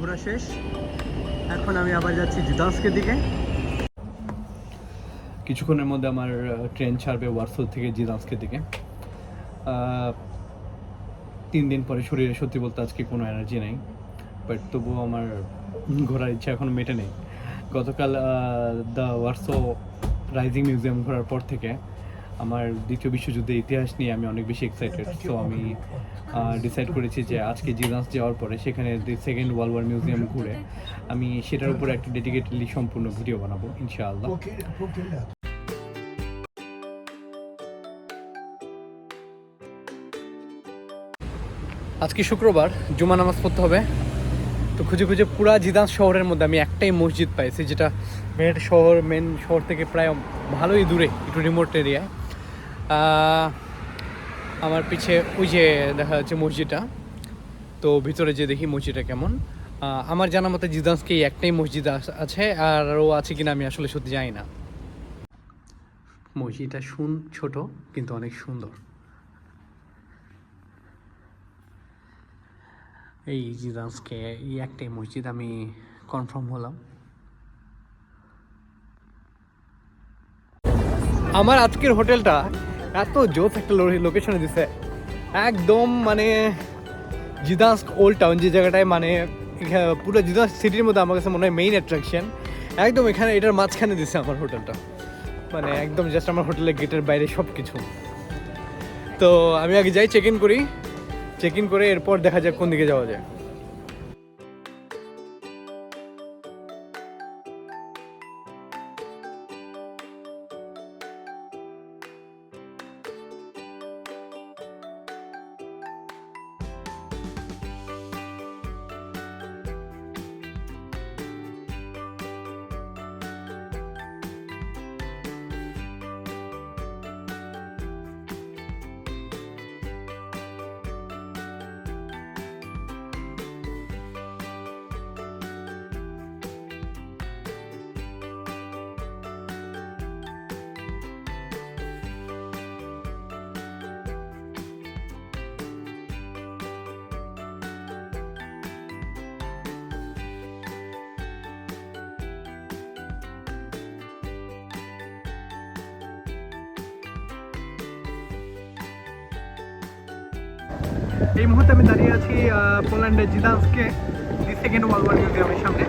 ঘোরা শেষ। এখন আমি আবার যাচ্ছি জিদান্সকের দিকে। কিছুক্ষণের মধ্যে আমার ট্রেন ছাড়বে ওয়ার্সো থেকে জিদান্সকের দিকে। তিন দিন পরে শরীরে সত্যি বলতে আজকে কোনো এনার্জি নেই বাট তবুও আমার ঘোরার ইচ্ছা এখনও মেটে নেই। গতকাল দ্য ওয়ার্সো রাইজিং মিউজিয়াম ঘোরার পর থেকে আমার দ্বিতীয় বিশ্বযুদ্ধের ইতিহাস নিয়ে আমি অনেক বেশি এক্সাইটেড সো আমি ডিসাইড করেছি যে আজকে জিদান্স যাওয়ার পরে সেখানে the second world war museum ঘুরে আমি সেটার উপর একটা ডেডিকেটেডলি সম্পূর্ণ ভিডিও বানাবো ইনশাআল্লাহ। আজকে শুক্রবার জুমা নামাজ পড়তে হবে। তো খুঁজে খুঁজে পুরা জিদান শহরের মধ্যে আমি একটাই মসজিদ পাইছি যেটা মেন শহর মেন শহর থেকে প্রায় ভালোই দূরে একটু রিমোট এরিয়ায় আমার পিছে ওই যে দেখা যাচ্ছে মসজিদটা। তো ভিতরে যে দেখি মসজিদটা কেমন। আমার জানা মতে জিদান্সকে একটাই মসজিদ আছে আর ও আছে কিনা আমি আসলে সত্যি জানি না। মসজিদটা শুন ছোট কিন্তু অনেক সুন্দর। এই জিদান্সকে এই একটাই মসজিদ আমি কনফার্ম হলাম। আমার আজকের হোটেলটা এত জোস একটা লোকেশনে দিছে। একদম মানে জিদাস ওল্ড টাউন যে জায়গাটায় মানে পুরো জিদান্স সিটির মধ্যে আমার কাছে মনে হয় মেইন অ্যাট্রাকশন একদম এখানে এটার মাঝখানে দিছে আমার হোটেলটা মানে একদম জাস্ট আমার হোটেলের গেটের বাইরে সব কিছু তো আমি আগে যাই চেক ইন করি। চেক ইন করে এরপর দেখা যাক কোন দিকে যাওয়া যায়। এই মুহূর্তে আমি দাঁড়িয়ে আছি পোল্যান্ডের জিদান্সকে দি সেকেন্ড ওয়ার্ল্ড ওয়ার মিউজিয়ামের সামনে।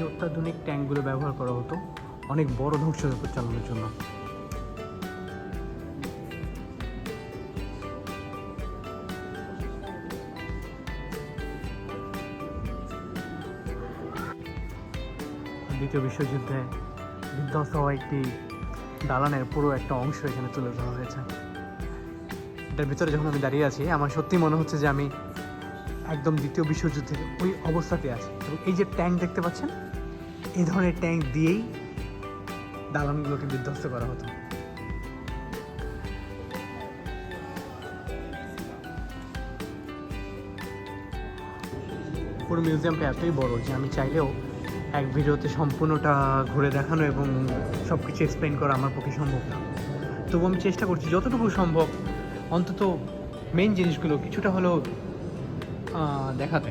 এই অত্যাধুনিক ট্যাঙ্কগুলো ব্যবহার করা হতো অনেক বড় ধ্বংসযজ্ঞ চালানোর জন্য। দ্বিতীয় বিশ্বযুদ্ধে বিধ্বস্ত হওয়া একটি দালানের পুরো একটা অংশ এখানে তুলে ধরা হয়েছে। এটার ভিতরে যখন আমি দাঁড়িয়ে আছি, আমার সত্যি মনে হচ্ছে যে আমি একদম দ্বিতীয় বিশ্বযুদ্ধের ওই অবস্থাতে আছি। এবং এই যে ট্যাঙ্ক দেখতে পাচ্ছেন এই ধরনের ট্যাঙ্ক দিয়েই দালানগুলোকে বিধ্বস্ত করা হতো। পুরো মিউজিয়ামটা এতই বড় যে আমি চাইলেও এক ভিডিওতে সম্পূর্ণটা ঘুরে দেখানো এবং সব কিছু এক্সপ্লেন করা আমার পক্ষে সম্ভব না। তবু আমি চেষ্টা করছি, যতটুকু সম্ভব অন্তত মেন জিনিসগুলো কিছুটা হলেও দেখাতে।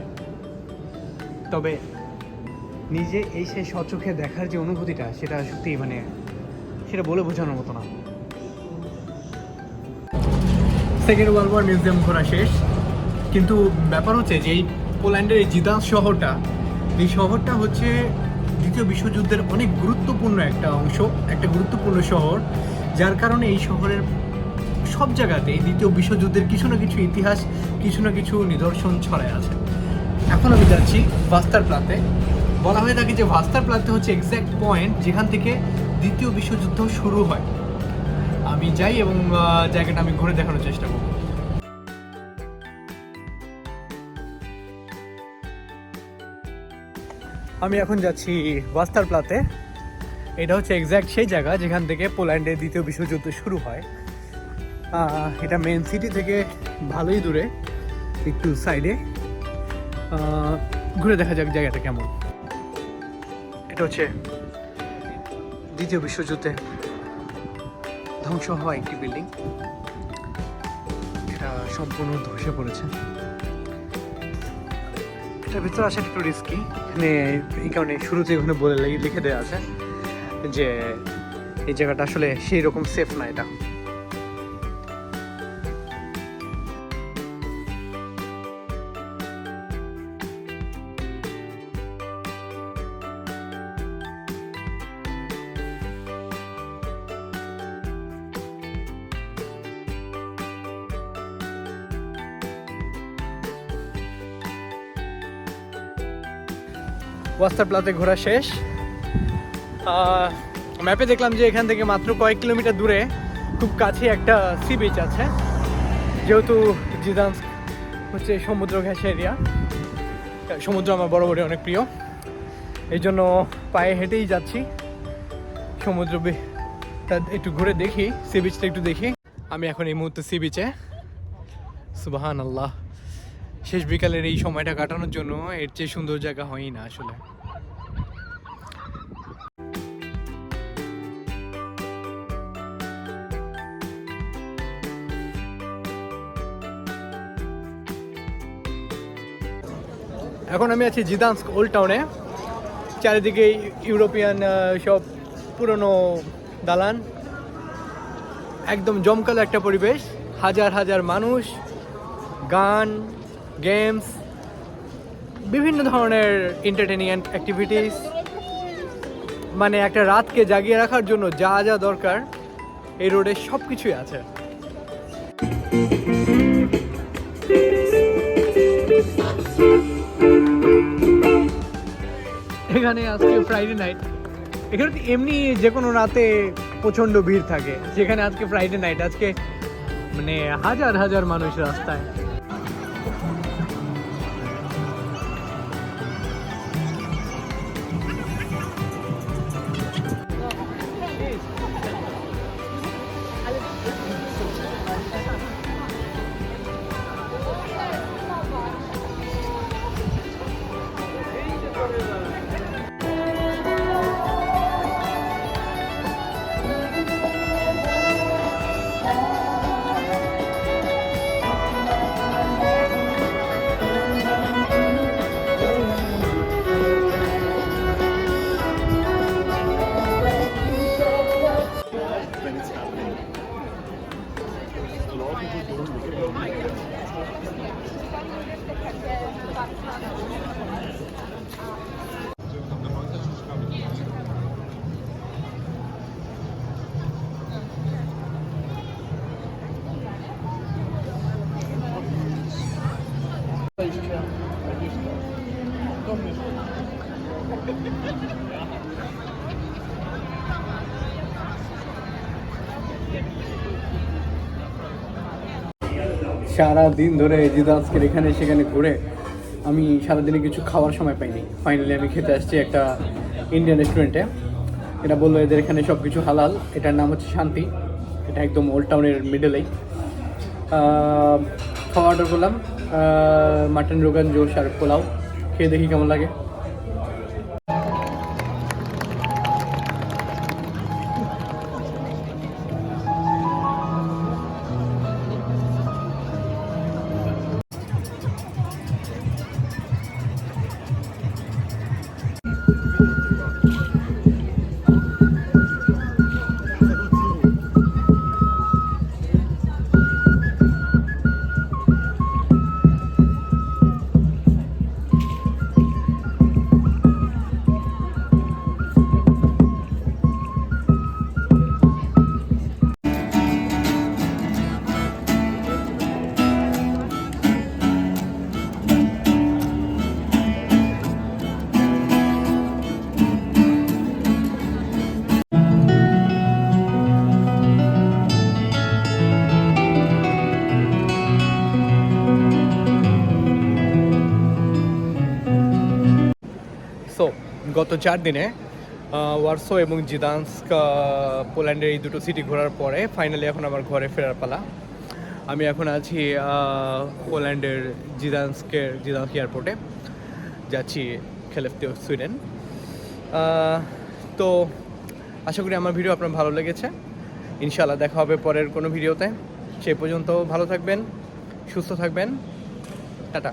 তবে নিজে এই সে স্বচোখে দেখার যে অনুভূতিটা, সেটা সত্যি মানে সেটা বলে বোঝানোর মতো না। সেকেন্ড ওয়ার্ল্ড ওয়ার মিউজিয়াম ঘোরা শেষ। কিন্তু ব্যাপার হচ্ছে যে এই পোল্যান্ডের এই জিদাস শহরটা, এই শহরটা হচ্ছে দ্বিতীয় বিশ্বযুদ্ধের অনেক গুরুত্বপূর্ণ একটা অংশ, একটা গুরুত্বপূর্ণ শহর। যার কারণে এই শহরের সব জায়গাতে এই দ্বিতীয় বিশ্বযুদ্ধের কিছু না কিছু ইতিহাস, কিছু না কিছু নিদর্শন ছড়ায় আছে। এখন আমি যাচ্ছি বাস্তার প্লাতে বলা হয়ে থাকে যে ভাস্তার প্লাতে হচ্ছে এক্স্যাক্ট পয়েন্ট যেখান থেকে দ্বিতীয় বিশ্বযুদ্ধ শুরু হয়। আমি যাই এবং জায়গাটা আমি ঘুরে দেখানোর চেষ্টা করব। আমি এখন যাচ্ছি ভাস্তার প্লাতে এটা হচ্ছে এক্স্যাক্ট সেই জায়গা যেখান থেকে পোল্যান্ডের দ্বিতীয় বিশ্বযুদ্ধ শুরু হয়। এটা মেন সিটি থেকে ভালোই দূরে, একটু সাইডে ঘুরে দেখা যাক জায়গাটা কেমন। এটা হচ্ছে দ্বিতীয় বিশ্বযুদ্ধে ধ্বংস হওয়া একটি বিল্ডিং এটা সম্পূর্ণ ধসে পড়েছে। এটার ভিতরে আসা একটু রিস্কি এখানে এই কারণে শুরুতে ওখানে বলে লিখে দেওয়া আছে যে এই জায়গাটা আসলে সেই রকম সেফ না এটা। ওয়াস্তার প্লাতে ঘোরা শেষ। ম্যাপে দেখলাম যে এখান থেকে মাত্র কয়েক কিলোমিটার দূরে খুব কাছে একটা সি বিচ আছে। যেহেতু জিদান্স হচ্ছে সমুদ্র ঘেঁষে এরিয়া সমুদ্র আমার বরাবরই অনেক প্রিয়। এই জন্য পায়ে হেঁটেই যাচ্ছি। সমুদ্র একটু ঘুরে দেখি সি বিচটা একটু দেখি। আমি এখন এই মুহূর্তে সি বিচে সুবাহান আল্লাহ শেষ বিকালের এই সময়টা কাটানোর জন্য এর চেয়ে সুন্দর জায়গা হয়ই না আসলে। এখন আমি আছি জিদান্স্ক ওল্ড টাউনে। চারিদিকে ইউরোপিয়ান সব পুরনো দালান। একদম জমকালো একটা পরিবেশ। হাজার হাজার মানুষ, গান গেমস বিভিন্ন ধরনের এন্টারটেনিং অ্যাক্টিভিটিস মানে একটা রাতকে জাগিয়ে রাখার জন্য যা যা দরকার, এই রোডে সব কিছুই আছে। এখানে আজকে ফ্রাইডে নাইট এখানে তো এমনি যে কোনো রাতে প্রচণ্ড ভিড় থাকে। যেখানে আজকে ফ্রাইডে নাইট আজকে মানে হাজার হাজার মানুষ রাস্তায়। সারা দিন ধরে জিদাসকের এখানে, সেখানে ঘুরে আমি সারাদিনে কিছু খাওয়ার সময় পাইনি। ফাইনালি আমি খেতে আসছি একটা ইন্ডিয়ান রেস্টুরেন্টে এটা বলল এদের এখানে সব কিছু হালাল। এটার নাম হচ্ছে শান্তি। এটা একদম ওল্ড টাউনের মিডলেই খাওয়া অর্ডার করলাম। মাটন রোগান জোশ আর পোলাও। খেয়ে দেখি কেমন লাগে। গত চার দিনে ওয়ার্সো এবং জিদান্স্ক পোল্যান্ডের এই দুটো সিটি ঘোরার পরে ফাইনালি এখন আমার ঘরে ফেরার পালা। আমি এখন আছি পোল্যান্ডের জিদান্সকের জিদান্স এয়ারপোর্টে যাচ্ছি খেলেফতেও সুইডেন। তো আশা করি আমার ভিডিও আপনার ভালো লেগেছে। ইনশাআল্লাহ দেখা হবে পরের কোনো ভিডিওতে সেই পর্যন্ত ভালো থাকবেন, সুস্থ থাকবেন। টাটা।